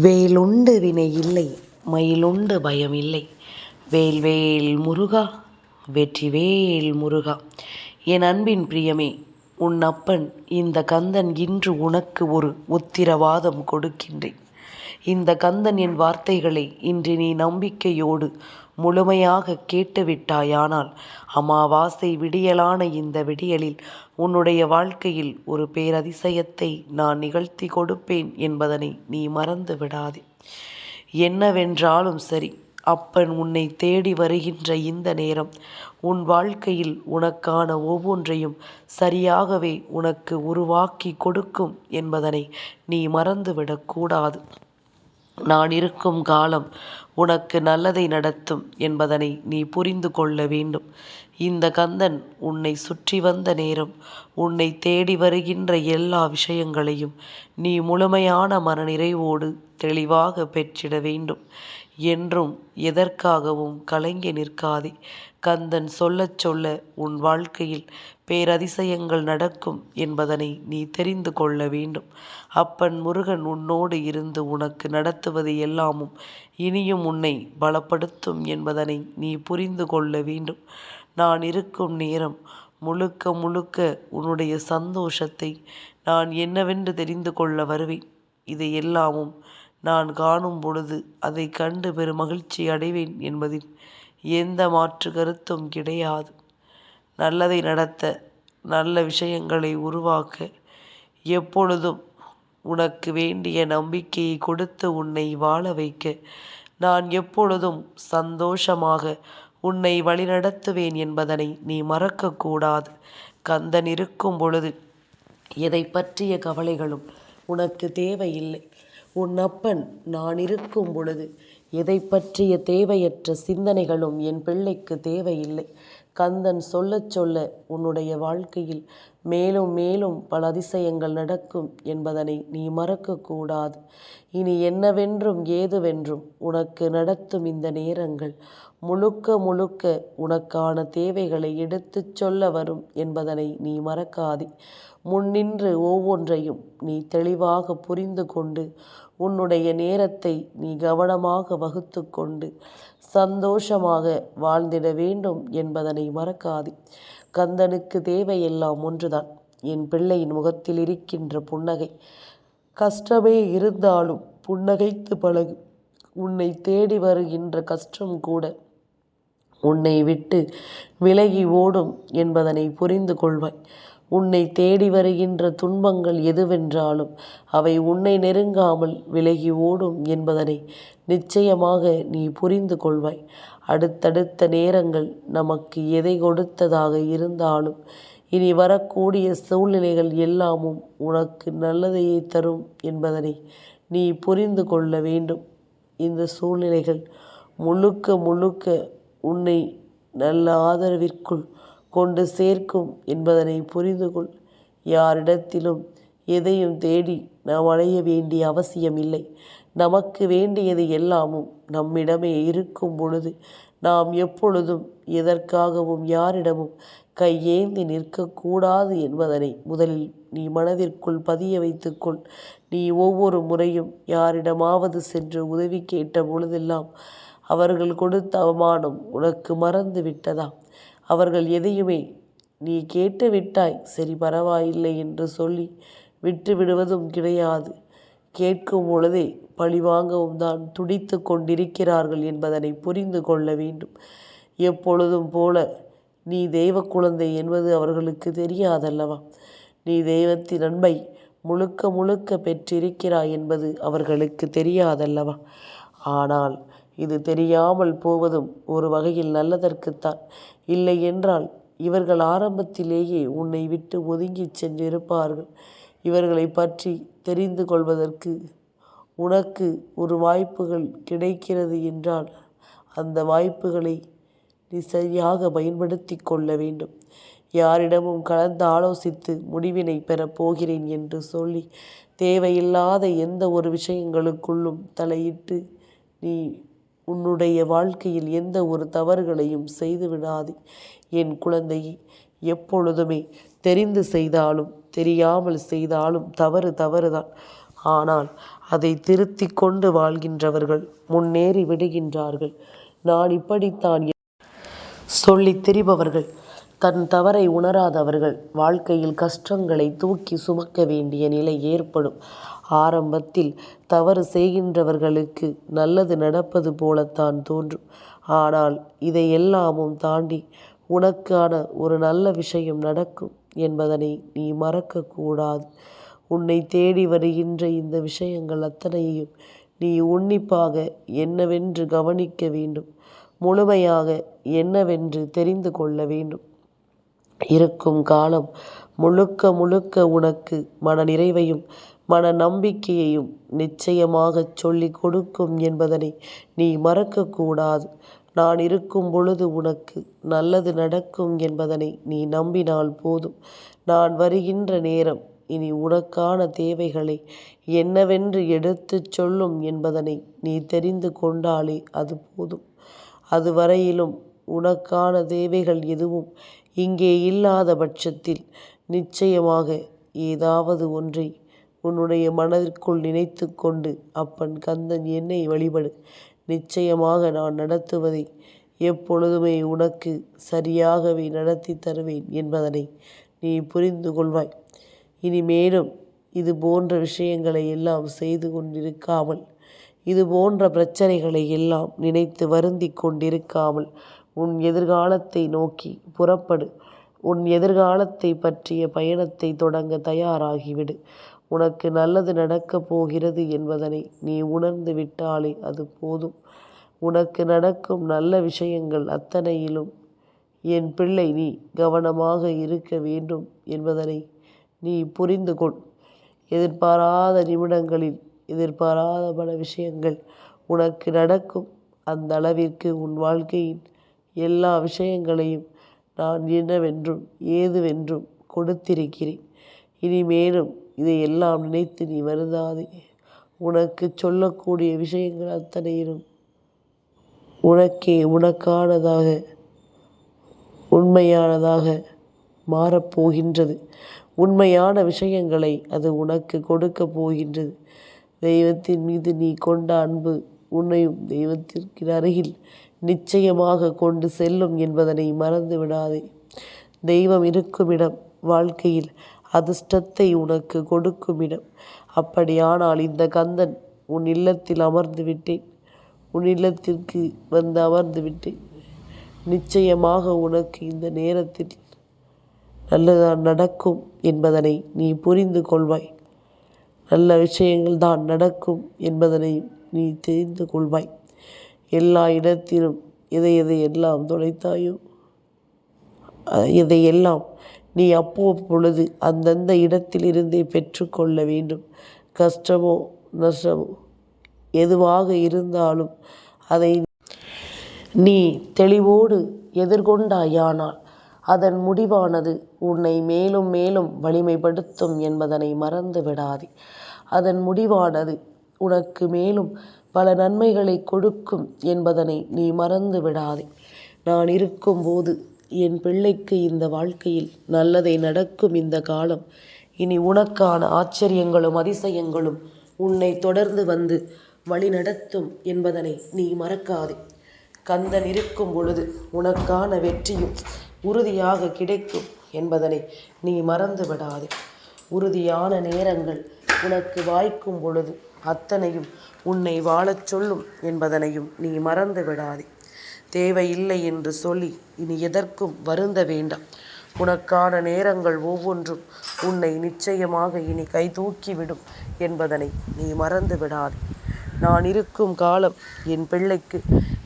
வேலுண்டு வினை இல்லை மயிலுண்டு பயம் இல்லை. வேல் வேல் முருகா வெற்றிவேல் முருகா. என் அன்பின் பிரியமே உன் அப்பன் இந்த கந்தன் இன்று உனக்கு ஒரு உத்திரவாதம் கொடுக்கின்றேன். இந்த கந்தன் என் வார்த்தைகளை இன்று நீ நம்பிக்கையோடு முழுமையாக கேட்டுவிட்டாயானால் அமாவாசை விடியலான இந்த விடியலில் உன்னுடைய வாழ்க்கையில் ஒரு பேரதிசயத்தை நான் நிகழ்த்தி கொடுப்பேன் என்பதனை நீ மறந்து விடாதே. என்னவென்றாலும் சரி அப்பன் உன்னை தேடி வருகின்ற இந்த நேரம் உன் வாழ்க்கையில் உனக்கான ஒவ்வொன்றையும் சரியாகவே உனக்கு உருவாக்கி கொடுக்கும் என்பதனை நீ மறந்துவிடக்கூடாது நான் இருக்கும் காலம் உனக்கு நல்லதை நடத்தும் என்பதனை நீ புரிந்து கொள்ள வேண்டும். இந்த கந்தன் உன்னை சுற்றி வந்த நேரம் உன்னை தேடி வருகின்ற எல்லா விஷயங்களையும் நீ முழுமையான மனநிறைவோடு தெளிவாக பெற்றிட வேண்டும். என்றும் எதற்காகவும் கலங்கி நிற்காதே. கந்தன் சொல்லச் சொல்ல உன் வாழ்க்கையில் பேரதிசயங்கள் நடக்கும் என்பதனை நீ தெரிந்து கொள்ள வேண்டும். அப்பன் முருகன் உன்னோடு இருந்து உனக்கு நடத்துவது எல்லாமும் இனியும் உன்னை பலப்படுத்தும் என்பதனை நீ புரிந்து கொள்ள வேண்டும். நான் இருக்கும் நேரம் முழுக்க முழுக்க உன்னுடைய சந்தோஷத்தை நான் என்னவென்று தெரிந்து கொள்ள வருவேன். இதை எல்லாமும் நான் காணும் பொழுது அதை கண்டு பெரும் மகிழ்ச்சி அடைவேன் என்பதில் எந்த மாற்று கருத்தும் கிடையாது. நல்லதை நடத்த நல்ல விஷயங்களை உருவாக்க எப்பொழுதும் உனக்கு வேண்டிய நம்பிக்கையை கொடுத்து உன்னை வாழ வைக்க. நான் எப்பொழுதும் சந்தோஷமாக உன்னை வழிநடத்துவேன் என்பதனை நீ மறக்கக்கூடாது. கந்தன் இருக்கும் பொழுது எதை பற்றிய கவலைகளும் உனக்கு தேவையில்லை. உன் அப்பன் நான் இருக்கும் பொழுது எதை பற்றிய தேவையற்ற சிந்தனைகளும் என் பிள்ளைக்கு தேவையில்லை. கந்தன் சொல்லச் சொல்ல உன்னுடைய வாழ்க்கையில் மேலும் மேலும் பல அதிசயங்கள் நடக்கும் என்பதனை நீ மறக்கக்கூடாது இனி என்னவென்றும் ஏதுவென்றும் உனக்கு நடத்தும் இந்த நேரங்கள் முழுக்க முழுக்க உனக்கான தேவைகளை எடுத்துச் சொல்ல வரும் என்பதனை நீ மறக்காதே. முன்னின்று ஒவ்வொன்றையும் நீ தெளிவாக புரிந்து கொண்டு உன்னுடைய நேரத்தை நீ கவனமாக வகுத்து கொண்டு சந்தோஷமாக வாழ்ந்திட வேண்டும் என்பதனை மறக்காதே. கந்தனுக்கு தேவையெல்லாம் ஒன்றுதான். என் பிள்ளையின் முகத்தில் இருக்கின்ற புன்னகை. கஷ்டமே இருந்தாலும் புன்னகைத்து பழகு. உன்னை தேடி வருகின்ற கஷ்டம் கூட உன்னை விட்டு விலகி ஓடும் என்பதனை புரிந்து கொள்வாய். உன்னை தேடி வருகின்ற துன்பங்கள் எதுவென்றாலும் அவை உன்னை நெருங்காமல் விலகி ஓடும் என்பதனை நிச்சயமாக நீ புரிந்து கொள்வாய். அடுத்தடுத்த நேரங்கள் நமக்கு எதை கொடுத்ததாக இருந்தாலும் இனி வரக்கூடிய சூழ்நிலைகள் எல்லாமும் உனக்கு நல்லதையே தரும் என்பதனை நீ புரிந்து கொள்ள வேண்டும். இந்த சூழ்நிலைகள் முழுக்க முழுக்க உன்னை நல்ல ஆதரவிற்குள் கொண்டு சேர்க்கும் என்பதனை புரிந்து கொள் யாரிடத்திலும் எதையும் தேடி நாம் அடைய வேண்டிய அவசியமில்லை. நமக்கு வேண்டியது எல்லாமும் நம்மிடமே இருக்கும் பொழுது நாம் எப்பொழுதும் எதற்காகவும் யாரிடமும் கையேந்தி நிற்கக்கூடாது என்பதனை முதலில் நீ மனதிற்குள் பதிய வைத்துக்கொள். நீ ஒவ்வொரு முறையும் யாரிடமாவது சென்று உதவி கேட்ட பொழுதெல்லாம் அவர்கள் கொடுத்த அவமானம் உனக்கு மறந்து விட்டதா அவர்கள் எதையுமே நீ கேட்டு விட்டாய் சரி பரவாயில்லை என்று சொல்லி விட்டு விடுவதும் கிடையாது. கேட்கும் பொழுதே பழிவாங்கவும் தான் துடித்து கொண்டிருக்கிறார்கள் என்பதனை புரிந்து கொள்ள வேண்டும். எப்பொழுதும் போல நீ தெய்வ குழந்தை என்பது அவர்களுக்கு தெரியாதல்லவா? நீ தெய்வத்தின் அன்பை முழுக்க முழுக்க பெற்றிருக்கிறாய் என்பது அவர்களுக்கு தெரியாதல்லவா? ஆனால் இது தெரியாமல் போவதும் ஒரு வகையில் நல்லதற்குத்தான். இல்லை என்றால் இவர்கள் ஆரம்பத்திலேயே உன்னை விட்டு ஒதுங்கிச் சென்றிருப்பார்கள். இவர்களை பற்றி தெரிந்து கொள்வதற்கு உனக்கு ஒரு வாய்ப்புகள் கிடைக்கிறது என்றால் அந்த வாய்ப்புகளை நீ சரியாக பயன்படுத்தி கொள்ள வேண்டும். யாரிடமும் கலந்து ஆலோசித்து முடிவினை பெறப் போகிறேன் என்று சொல்லி தேவையில்லாத எந்த ஒரு விஷயங்களுக்குள்ளும் தலையிட்டு நீ உன்னுடைய வாழ்க்கையில் எந்த ஒரு தவறுகளையும் செய்து விடாதே. என் குழந்தையை எப்பொழுதுமே தெரிந்து செய்தாலும் தெரியாமல் செய்தாலும் தவறு தவறுதான். ஆனால் அதை திருத்தி கொண்டு வாழ்கின்றவர்கள் முன்னேறி விடுகின்றார்கள். நான் இப்படித்தான் சொல்லித் திரிபவர்கள் தன் தவறை உணராதவர்கள் வாழ்க்கையில் கஷ்டங்களை தூக்கி சுமக்க வேண்டிய நிலை ஏற்படும். ஆரம்பத்தில் தவறு செய்கின்றவர்களுக்கு நல்லது நடப்பது போலத்தான் தோன்றும். ஆனால் இதையெல்லாமும் தாண்டி உனக்கான ஒரு நல்ல விஷயம் நடக்கும் என்பதனை நீ மறக்கக்கூடாது. உன்னை தேடி வருகின்ற இந்த விஷயங்கள் அத்தனையையும் நீ உன்னிப்பாக என்னவென்று கவனிக்க வேண்டும். முழுமையாக என்னவென்று தெரிந்து கொள்ள வேண்டும். இருக்கும் காலம் முழுக்க முழுக்க உனக்கு மன நிறைவையும் மன நம்பிக்கையையும் நிச்சயமாகச் சொல்லி கொடுக்கும் என்பதனை நீ மறக்கக்கூடாது. நான் இருக்கும் பொழுது உனக்கு நல்லது நடக்கும் என்பதனை நீ நம்பினால் போதும். நான் வருகின்ற நேரம் இனி உனக்கான தேவைகளை என்னவென்று எடுத்துச் சொல்லும் என்பதனை நீ தெரிந்து கொண்டாலே அது போதும். அதுவரையிலும் உனக்கான தேவைகள் எதுவும் இங்கே இல்லாத பட்சத்தில் நிச்சயமாக ஏதாவது ஒன்றை உன்னுடைய மனதிற்குள் நினைத்து கொண்டு அப்பன் கந்தன் என்னை வழிபடு. நிச்சயமாக நான் நடத்துவதை எப்பொழுதுமே உனக்கு சரியாகவே நடத்தி தருவேன் என்பதனை நீ புரிந்து கொள்வாய். இனிமேலும் இது போன்ற விஷயங்களை எல்லாம் செய்து கொண்டிருக்காமல் இது போன்ற பிரச்சனைகளை எல்லாம் நினைத்து வருந்தி கொண்டிருக்காமல் உன் எதிர்காலத்தை நோக்கி புறப்படு. உன் எதிர்காலத்தை பற்றிய பயணத்தை தொடங்க தயாராகிவிடு. உனக்கு நல்லது நடக்கப் போகிறது என்பதனை நீ உணர்ந்து விட்டாலே அது போதும். உனக்கு நடக்கும் நல்ல விஷயங்கள் அத்தனையிலும் என் பிள்ளை நீ கவனமாக இருக்க வேண்டும் என்பதனை நீ புரிந்து கொள். எதிர்பாராத நிமிடங்களில் எதிர்பாராத பல விஷயங்கள் உனக்கு நடக்கும். அந்த அளவிற்கு உன் வாழ்க்கையின் எல்லா விஷயங்களையும் நான் என்னவென்றும் ஏதுவென்றும் கொடுத்திருக்கிறேன். இனிமேலும் இதையெல்லாம் நினைத்து நீ வருந்தாதே. உனக்கு சொல்லக்கூடிய விஷயங்கள் அத்தனையிலும் உனக்கே உனக்கானதாக உண்மையானதாக மாறப்போகின்றது. உண்மையான விஷயங்களை அது உனக்கு கொடுக்க போகின்றது. தெய்வத்தின் மீது நீ கொண்ட அன்பு உன்னையும் தெய்வத்திற்கு அருகில் நிச்சயமாக கொண்டு செல்லும் என்பதனை மறந்து விடாதே. தெய்வம் இருக்கும் இடம் வாழ்க்கையில் அதிர்ஷ்டத்தை உனக்கு கொடுக்கும் இடம் அப்படியானால் இந்த கந்தன் உன் இல்லத்தில் அமர்ந்து விட்டேன். உன் இல்லத்திற்கு வந்து அமர்ந்து விட்டேன். நிச்சயமாக உனக்கு இந்த நேரத்தில் நல்லதான் நடக்கும் என்பதனை நீ புரிந்து கொள்வாய். நல்ல விஷயங்கள் தான் நடக்கும் என்பதனை நீ தெரிந்து கொள்வாய். எல்லா இடத்திலும் எதை எதை எல்லாம் தொலைத்தாயோ? இதையெல்லாம் நீ அப்பொழுது அந்தந்த இடத்திலிருந்தே பெற்றுக்கொள்ள வேண்டும். கஷ்டமோ நஷ்டமோ எதுவாக இருந்தாலும் அதை நீ தெளிவோடு எதிர்கொண்டாயானால் அதன் முடிவானது உன்னை மேலும் மேலும் வலிமைப்படுத்தும் என்பதனை மறந்து விடாதே அதன் முடிவானது உனக்கு மேலும் பல நன்மைகளை கொடுக்கும் என்பதனை நீ மறந்து விடாதே. நான் இருக்கும்போது என் பிள்ளைக்கு இந்த வாழ்க்கையில் நல்லதை நடக்கும் இந்த காலம். இனி உனக்கான ஆச்சரியங்களும் அதிசயங்களும் உன்னை தொடர்ந்து வந்து வழிநடத்தும் என்பதனை நீ மறக்காதே. கந்தன் இருக்கும் பொழுது உனக்கான வெற்றியும் உறுதியாக கிடைக்கும் என்பதனை நீ மறந்து விடாதே. உறுதியான நேரங்கள் உனக்கு வாய்க்கும் பொழுது அத்தனையும் உன்னை வாழச் சொல்லும் என்பதனையும் நீ மறந்து விடாதே தேவையில்லை என்று சொல்லி இனி எதற்கும் வருந்த வேண்டாம். உனக்கான நேரங்கள் ஒவ்வொன்றும் உன்னை நிச்சயமாக இனி கை தூக்கிவிடும் என்பதனை நீ மறந்து விடாதே நான் இருக்கும் காலம் என் பிள்ளைக்கு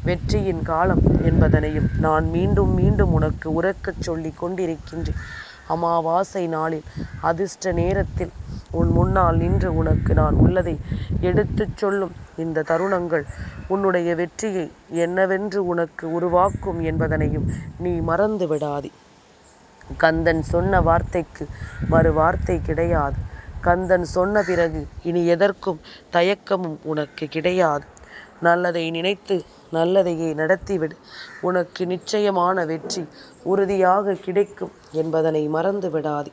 வெற்றியின் காலம் என்பதனையும் நான் மீண்டும் மீண்டும் உனக்கு உறக்கச் சொல்லி கொண்டிருக்கின்றேன். அமாவாசை நாளில் அதிர்ஷ்ட நேரத்தில் உன் முன்னால் நின்று உனக்கு நான் உள்ளதை எடுத்துச் சொல்லும் இந்த தருணங்கள் உன்னுடைய வெற்றியை என்னவென்று உனக்கு உருவாக்கும் என்பதனையும் நீ மறந்து விடாதே. கந்தன் சொன்ன வார்த்தைக்கு மறு வார்த்தை கிடையாது. கந்தன் சொன்ன பிறகு இனி எதற்கும் தயக்கமும் உனக்கு கிடையாது. நல்லதை நினைத்து நல்லதையே நடத்திவிடு. உனக்கு நிச்சயமான வெற்றி உறுதியாக கிடைக்கும் என்பதனை மறந்து விடாதே.